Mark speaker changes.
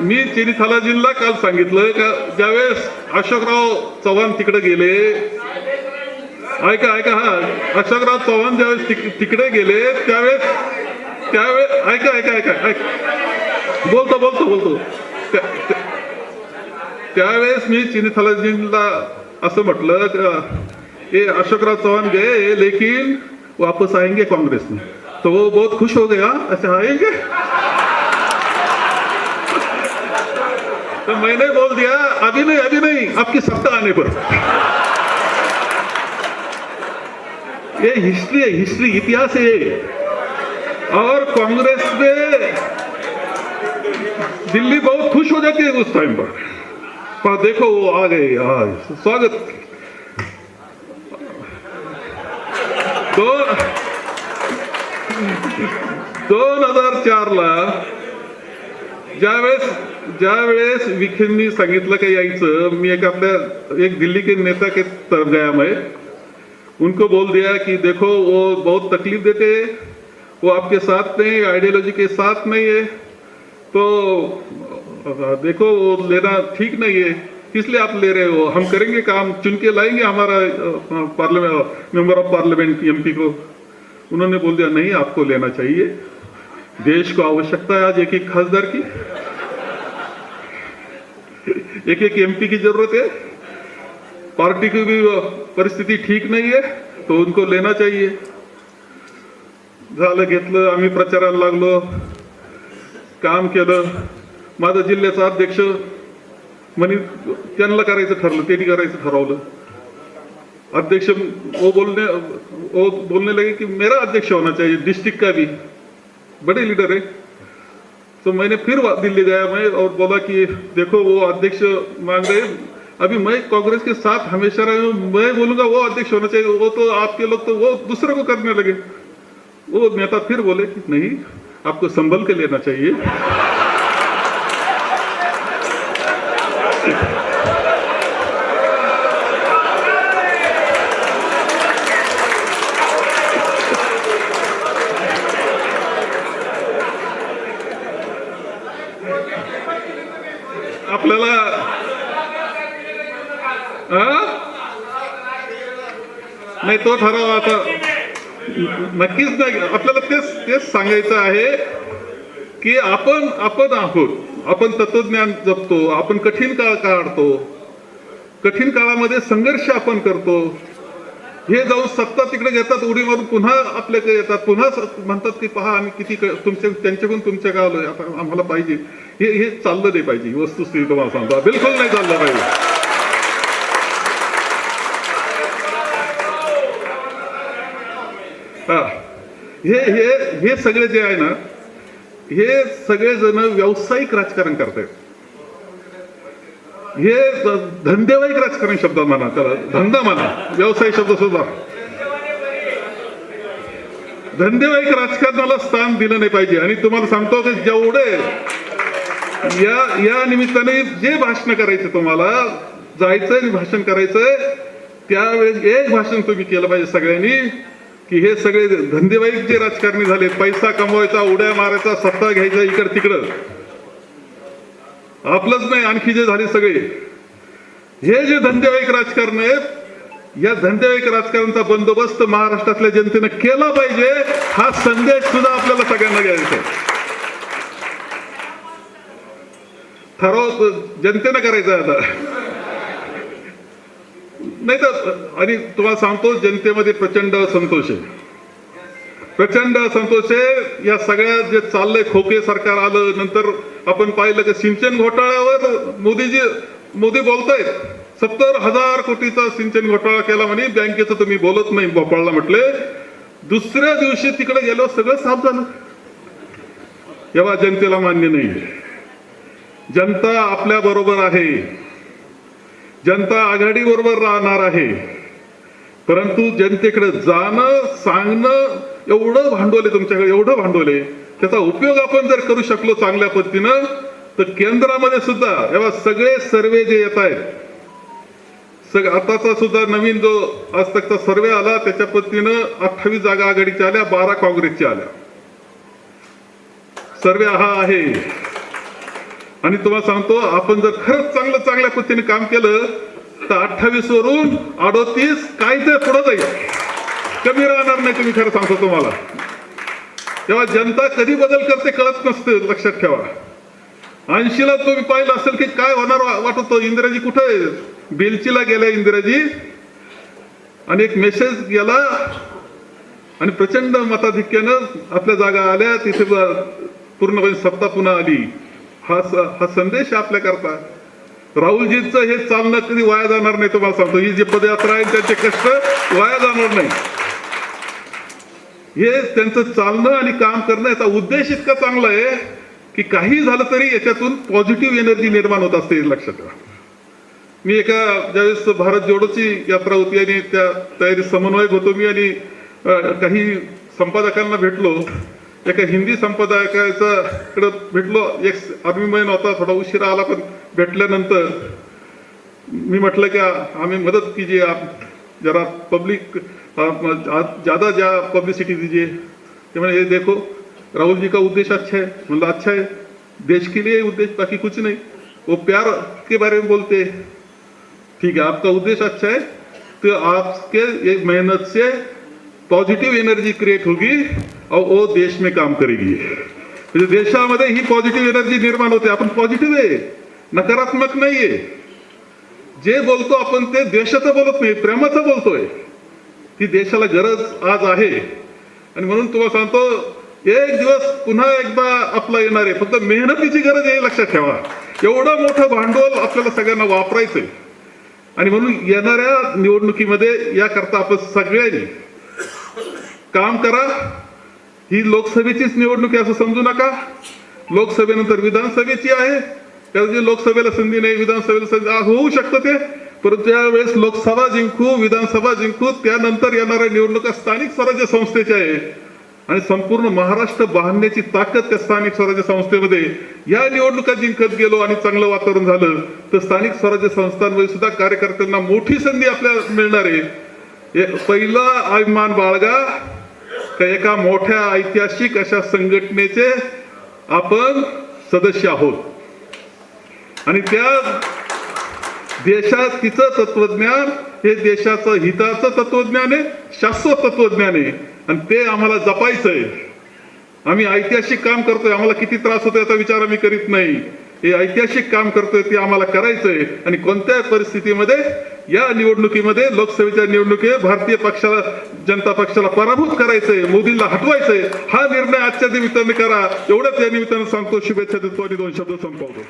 Speaker 1: मी चिरीथालाजींना काल सांगितलं का ज्यावेळेस अशोकराव चव्हाण तिकडे गेले ऐका ऐका हा अशोकराव चव्हाण ज्यावेळेस तिकडे गेले त्यावेळेस त्यावेळेस ऐका ऐका ऐका ऐका. बोलतो बोलतो बोलतो. त्या- त्यावेळेस मी चिनीथालाजींना असं म्हटलं ए ये अशोकराव चौहान गए लेकिन वापस आएंगे कांग्रेस में तो वो बहुत खुश हो गया अच्छा आएंगे? तो मैंने बोल दिया अभी नहीं अभी नहीं आपकी सत्ता आने पर। ये हिस्ट्री है हिस्ट्री इतिहास है और कांग्रेस ने दिल्ली बहुत खुश हो जाती है उस टाइम पर। पर देखो वो आ गए आज स्वागत। दोन दोन हजार चार ला ज्यावेळेस सांगितलं का यायचं, मी एक आपल्या, एक दिल्ली के नेता के तरफ़ गया मैं उनको बोल दिया कि देखो, वो बहुत तकलीफ़ देते हैं, वो आपके साथ नहीं आइडियोलॉजी के साथ नहीं है तो देखो, वो लेना ठीक नहीं है इसलिए आप ले रहे हो? हम करेंगे काम, चुन के लाएँगे हमारा parliament member of parliament MP को। उन्होंने बोल दिया, नहीं, आपको लेना चाहिए। देश को आवश्यकता है आज एक एक खासदार की। एक एक एमपी की जरूरत है। पार्टी की भी परिस्थिती ठीक नाही आहे तो उनको लेना चाहिए। झालं घेतलं आम्ही प्रचाराला लागलो। काम केलं। माझा जिल्ह्याचा अध्यक्ष म्हणे त्यांना करायचं ठरलं त्यांनी करायचं ठरवलं. अध्यक्ष वो बोलने वो बोलने लगे कि मेरा अध्यक्ष होना चाहिए डिस्ट्रिक्ट का भी। बड़े लीडर है। तो मैंने फिर दिल्ली गया मैं और बोला कि देखो वो अध्यक्ष मांग रहे अभी मैं कांग्रेस के साथ हमेशा रहा मैं बोलूंगा वो अध्यक्ष होना चाहिए। वो तो आपके लोग तो वो दूसरे को करने लगे। वो नेता फिर बोले कि नहीं आपको संभल के लेना चाहिए। आपल्याला नाही तो ठराव आता नक्कीच नाही. आपल्याला तेच तेच सांगायचं आहे की आपण आपण आहोत. आपण तत्वज्ञान जपतो. आपण कठीण काळ काढतो. कठीण काळामध्ये संघर्ष आपण करतो. हे जाऊन सत्ता तिकडे घेतात उडी मारून पुन्हा आपल्याकडे येतात. पुन्हा म्हणतात की पहा आम्ही किती तुमच्या त्यांच्याकडून तुमच्या गावलं आता आम्हाला पाहिजे. हे हे चाललं नाही पाहिजे ही वस्तुस्थिती तुम्हाला सांगतो. बिलकुल नाही चाललं पाहिजे. हा हे हे हे सगळे जे आहे ना हे सगळे जण व्यावसायिक राजकारण करतायत. हे धंदेवाईक राजकारण शब्द म्हणा त्याला धंदा म्हणा व्यवसाय शब्द सुद्धा. धंदेवाईक राजकारणाला स्थान दिलं नाही पाहिजे. आणि तुम्हाला सांगतो की जेवढे या या निमित्ताने जे भाषण करायचं तुम्हाला जायचंय आणि भाषण करायचंय त्यावेळेस एक भाषण तुम्ही केलं पाहिजे सगळ्यांनी की हे सगळे धंदेवाईक जे राजकारणी झाले पैसा कमवायचा उड्या मारायचा सत्ता घ्यायचा इकड तिकडं आपलंच नाही आणखी जे झाले सगळे हे जे धंदेवाईक राजकारण आहेत या धंदेवाईक राजकारणाचा बंदोबस्त महाराष्ट्रातल्या जनतेनं केला पाहिजे हा संदेश सुद्धा आपल्याला सगळ्यांना घ्यायचा आहे. ठराव जनतेनं करायचा आता. नाही तर आणि तुम्हाला सांगतो जनतेमध्ये प्रचंड संतोष आहे. प्रचंड संतोष आहे या सगळ्या जे चाललंय खोके सरकार आलं नंतर आपण पाहिलं की सिंचन घोटाळ्यावर मोदीजी मोदी बोलतायत. सत्तर हजार कोटीचा सिंचन घोटाळा केला म्हणे बँकेचं तुम्ही बोलत नाही भोपाळला म्हटले. दुसऱ्या दिवशी तिकडे गेलो सगळं साफ झालं. तेव्हा जनतेला मान्य नाही. जनता आपल्या बरोबर आहे. जनता आघाडी बरोबर राहणार आहे. परंतु जनतेकडे जाणं सांगणं एवढं भांडवल आहे तुमच्याकडे एवढं भांडवल आहे. त्याचा उपयोग आपण जर करू शकलो चांगल्या पद्धतीनं तर केंद्रामध्ये सुद्धा एव्हा सगळे सर्वे जे येत आहेत सग आताचा सुद्धा नवीन जो आज तकचा सर्वे आला त्याच्या पद्धतीनं अठ्ठावीस जागा आघाडीच्या आल्या बारा काँग्रेसच्या आल्या. सर्वे हा आहे. आणि तुम्हाला सांगतो आपण जर खरंच चांगलं चांगल्या पद्धतीने काम केलं तर अठ्ठावीस वरून अडोतीस काय ते पुढं जाईल. कमी राहणार नाही तुम्ही खरं सांगतो तुम्हाला. तेव्हा जनता कधी बदल करते कळत नसते लक्षात ठेवा. ऐंशीला तुम्ही पाहिलं असेल की काय होणार वाटत इंदिराजी कुठं आहे? बेलचीला गेल्या इंदिराजी. आणि एक मेसेज गेला. आणि प्रचंड मताधिक्यानं आपल्या जागा आल्या तिथे पूर्णपणे सत्ता पुन्हा आली. हा स- हा संदेश आपल्याकरता राहुलजींचं हे चालणं कधी वाया जाणार नाही तुम्हाला सांगतो. ही जी पदयात्रा आहे त्यांचे कष्ट वाया जाणार नाही. हे त्यांचं चालणं आणि काम करणं याचा उद्देश इतका चांगला आहे की काही झालं तरी याच्यातून पॉझिटिव्ह एनर्जी निर्माण होत असते लक्षात ठेवा. मी एका ज्यावेळेस भारत जोडोची यात्रा होती आणि त्या तयारी समन्वयक होतो मी आणि काही संपादकांना भेटलो. एका हिंदी संपादकाचा भेटलो एक आर्मी होता थोडा उशिरा आला पण भेटल्यानंतर मी म्हटलं की आम्ही मदत कीजिए आप जरा पब्लिक ज़्यादा जा पब्लिसिटी दीजिए. ते म्हणे ये देखो राहुल जी का उद्देश्य अच्छा है? मतलब अच्छा है देश के लिए उद्देश्य बाकी कुछ नहीं. वो प्यार के बारे में बोलते हैं. ठीक है आपका उद्देश्य अच्छा है तो आपके एक मेहनत से पॉझिटिव्ह एनर्जी क्रिएट होगी और वो देश में काम करेगी। म्हणजे देशामध्ये ही पॉझिटिव्ह एनर्जी निर्माण होते. आपण पॉझिटिव्ह आहे. नकारात्मक नाहीये. जे बोलतो आपण ते देशाचं बोलत नाही प्रेमाचं बोलतोय. ती देशाला गरज आज आहे. आणि म्हणून तुम्हाला सांगतो एक दिवस पुन्हा एकदा आपला येणार आहे. फक्त मेहनतीची गरज आहे लक्षात ठेवा. एवढं मोठं भांडवल आपल्याला सगळ्यांना वापरायचंय. आणि म्हणून येणाऱ्या निवडणुकीमध्ये याकरता आपण सगळ्यांनी काम करा. ही लोकसभेचीच निवडणूक आहे असं समजू नका. लोकसभेनंतर विधानसभेची आहे. त्याची लोकसभेला संधी नाही विधानसभेला संधी होऊ शकतं ते. परंतु त्यावेळेस लोकसभा जिंकू विधानसभा जिंकू त्यानंतर येणाऱ्या निवडणुका स्थानिक स्वराज्य संस्थेच्या आहे. आणि संपूर्ण महाराष्ट्र बांधण्याची ताकद त्या स्थानिक स्वराज्य संस्थेमध्ये. या निवडणुका जिंकत गेलो आणि चांगलं वातावरण झालं तर स्थानिक स्वराज्य संस्थांमध्ये सुद्धा कार्यकर्त्यांना मोठी संधी आपल्याला मिळणार आहे. पहिला अभिमान बाळगा का एका मोठ्या ऐतिहासिक अशा संघटनेचे आपण सदस्य आहोत. आणि त्या देशात तिचं तत्वज्ञान हे देशाचं हिताचं तत्वज्ञान आहे शाश्वत तत्वज्ञान आहे. आणि ते आम्हाला जपायचंय. आम्ही ऐतिहासिक काम करतोय आम्हाला किती त्रास होतो याचा विचार आम्ही करीत नाही. हे ऐतिहासिक काम करतोय ते आम्हाला करायचंय. आणि कोणत्याही परिस्थितीमध्ये या निवडणुकीमध्ये लोकसभेच्या निवडणुकीत भारतीय पक्षाला जनता पक्षाला पराभूत करायचंय मोदींना हटवायचंय हा निर्णय आजच्या निमित्ताने करा. एवढंच या निमित्तानं सांगतो शुभेच्छा देतो आणि दोन शब्द संपवतो.